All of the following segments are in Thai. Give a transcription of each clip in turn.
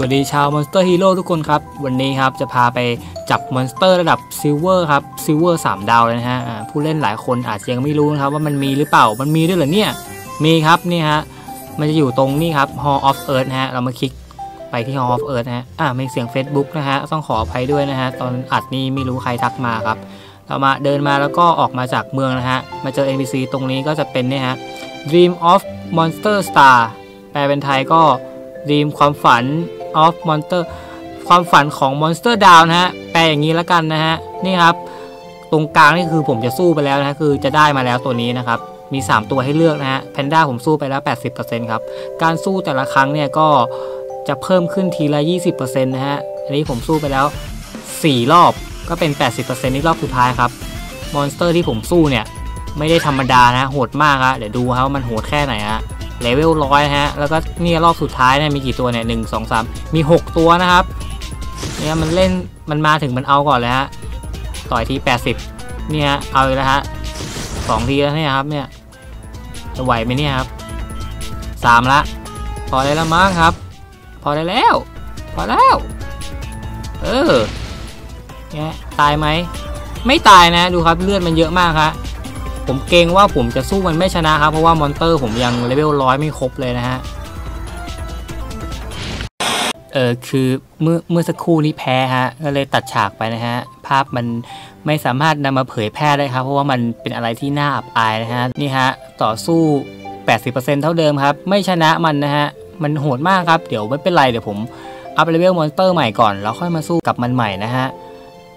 สวัสดีชาวมอนสเตอร์ฮีโร่ทุกคนครับ วันนี้ครับจะพาไปจับมอนสเตอร์ระดับซิลเวอร์ครับซิลเวอร์สามดาวเลยนะฮะผู้เล่นหลายคนอาจจะยังไม่รู้นะครับว่ามันมีหรือเปล่ามันมีด้วยเหรอเนี่ย มีครับนี่ฮะมันจะอยู่ตรงนี่ครับ Hall of Earth นะฮะเรามาคลิกไปที่ Hall of Earth นะฮะอ่ามีเสียง Facebook นะฮะต้องขออภัยด้วยนะฮะตอนอัดนี่ไม่รู้ใครทักมาครับ เรามาเดินมาแล้วก็ออกมาจากเมืองนะฮะมาเจอ NPC ตรงนี้ก็จะเป็นเนี่ยฮะ Dream of Monster Star แปลเป็นไทยก็ Dream ความฝัน of Monster ความฝันของ Monster Down นะฮะ แปลอย่างนี้แล้วกันนะฮะ นี่ครับ ตรงกลางนี่คือผมจะสู้ไปแล้วนะ คือจะได้มาแล้วตัวนี้นะครับ มี 3 ตัวให้เลือกนะฮะ แพนด้าผมสู้ไปแล้ว 80%ครับ การสู้แต่ละครั้งเนี่ยก็จะเพิ่มขึ้นทีละ 20%นะฮะ อันนี้ผมสู้ไปแล้ว 4 รอบ ก็เป็น 80%นี่รอบสุดท้ายครับ มอนสเตอร์ที่ผมสู้เนี่ย ไม่ได้ธรรมดานะ โหดมากครับเดี๋ยวดูครับว่ามันโหดแค่ไหนฮะ เลเวลร้อยฮะ แล้วก็นี่รอบสุดท้ายเนี่ยมีกี่ตัวเนี่ยหนึ่งสองสามมี 6 ตัวนะครับ เนี่ยมันเล่นมันมาถึงมันเอาก่อนเลยฮะ ต่อยที 80นี่ฮะเอาอีกแล้วฮะสองทีแล้วเนี่ยครับเนี่ย จะไหวไหมเนี่ยครับสามละ พอได้แล้วมั้งครับ พอได้แล้ว พอแล้ว เออเนี่ยตายไหม ไม่ตายนะ ดูครับเลือดมันเยอะมากครับ ผมเกรงว่าผมจะสู้มันไม่ชนะครับ เพราะว่ามอนเตอร์ผมยังเลเวลร้อยไม่ครบเลยนะฮะ เออคือเมื่อเมื่อสักครู่นี้แพ้ฮะก็เลยตัดฉากไปนะฮะ ภาพมันไม่สามารถนำมาเผยแพร่ได้ครับ เพราะว่ามันเป็นอะไรที่น่าอับอายนะฮะ นี่ฮะ ต่อสู้ 80%เท่าเดิมครับ ไม่ชนะมันนะฮะ มันโหดมากครับ เดี๋ยวไม่เป็นไรเดี๋ยวผมอัพเลเวลมอนสเตอร์ใหม่ก่อนแล้วค่อยมาสู้กับมันใหม่นะฮะ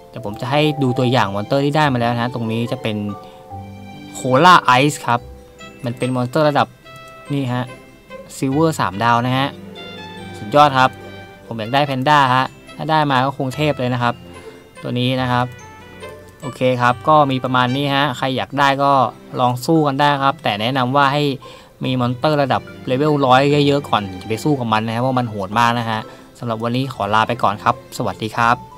เดี๋ยวผมจะให้ดูตัวอย่างมอนสเตอร์ที่ได้มาแล้วนะฮะตรงนี้จะเป็น โคล่าไอซ์ครับ มันเป็นมอนสเตอร์ระดับนี่ฮะซิลเวอร์สามดาวนะฮะ สุดยอดครับ ผมอยากได้แพนด้าฮะ ถ้าได้มาก็คงเทพเลยนะครับ ตัวนี้นะครับ โอเคครับ ก็มีประมาณนี้ฮะ ใครอยากได้ก็ลองสู้กันได้ครับ แต่แนะนำว่าให้มีมอนสเตอร์ระดับเลเวลร้อยเยอะๆก่อนจะไปสู้กับมันนะครับว่ามันโหดมากนะฮะสำหรับวันนี้ขอลาไปก่อนครับ สวัสดีครับ